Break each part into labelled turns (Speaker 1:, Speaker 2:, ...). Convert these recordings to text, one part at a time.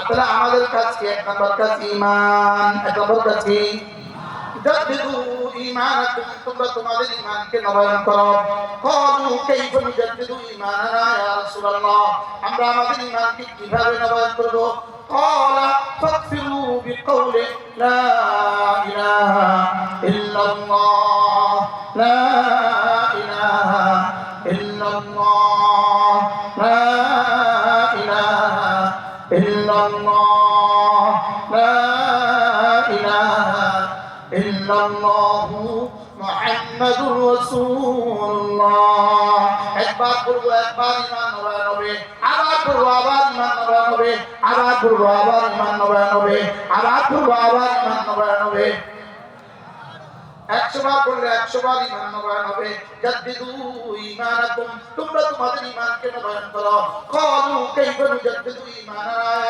Speaker 1: তাহলে আমাদের কাজ কি এক নম্বর কাজ ইমান এক নম্বর কাজ কি জাদ্দিদু ঈমানাকুম তোমরা তোমাদের ঈমানকে নবায়ন করো ক্বালু কাইফা নুজাদ্দিদু ঈমানানা ইয়া রাসূলুল্লাহ আমরা আমাদের ঈমানকে কিভাবে নবায়ন করব قال فاغفروا بقول لا إله إلا الله الله لا إله إلا الله محمد رسول الله একবার করবো একবার ইমান নবায়ন হবে আবার করবো আবার ইমান নবায়ন হবে আবার করবো আবার ইমান নবায়ন হবে আবার করবো আবার ইমান নবায়ন হবে একশো বার করলে একশো বার ইমান নবায়ন হবে জাদ্দিদু ঈমানাকুম তোমরা তোমাদের ঈমানকে নবায়ন করো ক্বালু কাইফা নুজাদ্দিদু ঈমানানা ইয়া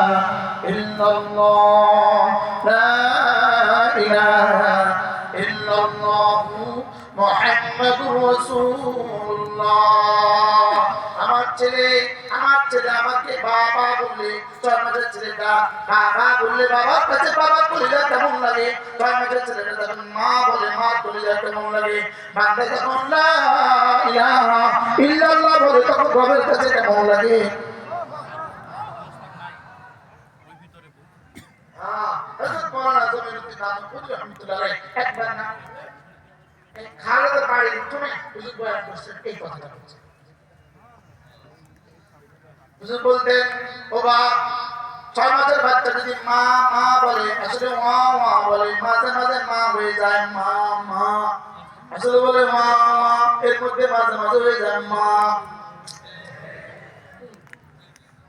Speaker 1: ইলাহা ইল্লাল্লাহ মুহাম্মাদুর রাসূলুল্লাহ। আমার ছেলে আমার ছেলে আমাকে বাবা বললে ছয় মাসের ছেলেটা বাবা বললে বাবার কাছে বাবা কলিজা কেমন লাগে? ছয় মাসের ছেলেটা যখন মা বলে, মা কলিজা কেমন লাগে? বান্দা যখন ইলাহা ইল্লাল্লাহ বলে, তখন রবের কাছে কেমন লাগে? জমিরুদ্দিন নানুপুরি রহমাতুল্লাহ একবার না খালেদা বাড়ির উঠোনে হুজুর বয়ান করছেন এই কথাটা বলছেন হুজুর বলতেন ও বাপ ছয় মাসের বাচ্চা যদি মা মা বলে আসলে মা মা বলে মাঝে মাঝে মা হয়ে যায় মা মা আসলে বলে মা মা এর মধ্যে মাঝে মাঝে হয়ে যায় মা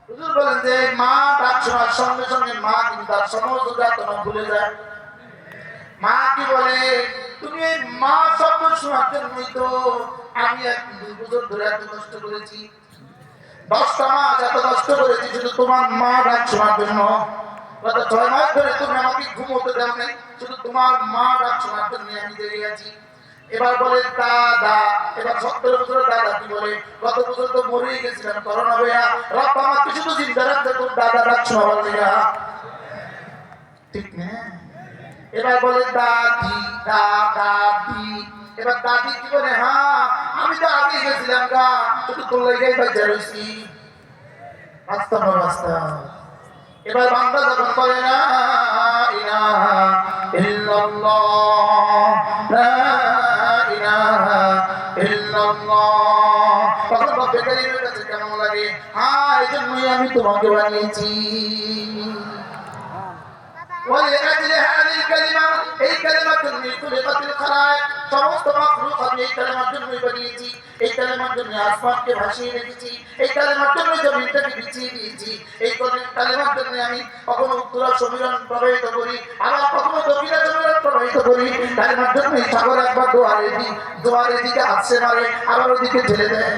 Speaker 1: হুজুর বলেন যে মা ডাক শোনার সঙ্গে সঙ্গে মা কিন্তু তার সমস্ত যাতনা ভুলে যায়। কি বলে, তুমি মা শব্দ জন্যই তো আমি এক দুই বছর ধরে এত কষ্ট করেছি। দশটা মাস এত কষ্ট করেছি, শুধু তোমার মা ডাক শোনার জন্য। গত ছয় মাস ধরে তুমি আমাকে ঘুমোতে দাও নাই, শুধু তোমার মা ডাক শোনার জন্য আমি আছি। এবার বলে, দাদা, এবার সত্তর দাদা কি বলে? গত বছর তো গেছিলাম, করোনা রব আমাকে শুধু চিন্তা রাখতে তোর দাদা ডাক শোনাবার ঠিক না? এবার বলে, দাদি, দা, দাদি। এবার দাদি কি বলে হ্যাঁ আমি তো আগে গেছিলাম গা। আস্তা এবার বান্দা যখন করে না ইলাহা ইল্লাল্লাহ কেমন লাগে? হ্যাঁ আমি তোমাকে বানিয়েছি। তুলে বাতিল খারায় সমস্ত মাখলুক আমি এই কালেমার জন্যই বানিয়েছি। এই কালেমার জন্য আসমানকে ভাসিয়ে রেখেছি। এই কালেমার জন্য জমিনটাকে বিছিয়ে দিয়েছি। এই কালেমার জন্য আমি কখনো উত্তরা সমীরণ প্রবাহিত করি, আবার কখনো দক্ষিণা সমীরণ প্রবাহিত করি। কালেমার জন্যই সাগর একবার দোয়ারে দিই। দোয়ারের দিকে আসছে মারে, আবার ওদিকে ঠেলে দেয়।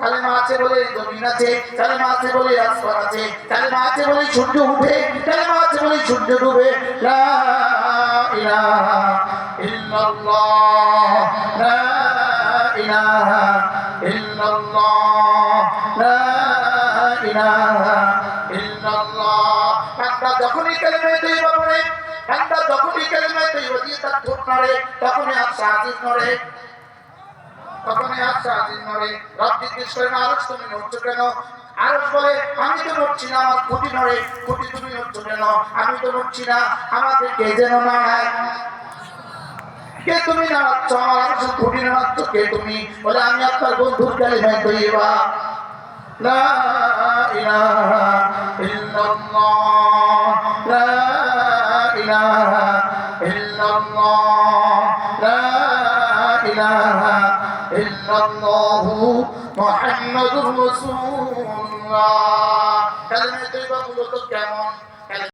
Speaker 1: কালেমা আছে বলে জমিন আছে কালেমা আছে বলে আসমান আছে কালেমা আছে বলে সূর্য উঠে কালেমা আছে বলে সূর্য ডুবে। ইলাহা ইল্লাল্লাহ লা ইলাহা ইল্লাল্লাহ লা ইলাহা ইল্লাল্লাহ বান্দা যখনই কালেমা তৈবা পড়ে বান্দা যখনই কালেমা তৈবা দিয়ে তার ঠোঁট নড়ে, তখনই আর সাহায্য নড়ে। তখন আচ্ছা দিন নড়ে রব জিজ্ঞেস আরস আরস নড়ছি না খুঁটি তুমি নড়ছো কেন? আমি তো নড়ছি না আমাকে আমার? আরস খুঁটি নাড়াচ্ছ, কে তুমি? বলে, আমি আপনার বন্ধুর কালিমায় তৈবা লা ইলাহা ইল্লাল্লাহ, লা ইলাহা ইল্লাল্লাহ লা ইলাহা ইল্লাল্লাহ মুহাম্মাদুর রাসূলুল্লাহ কালেমা তৈবা মূলত কেমন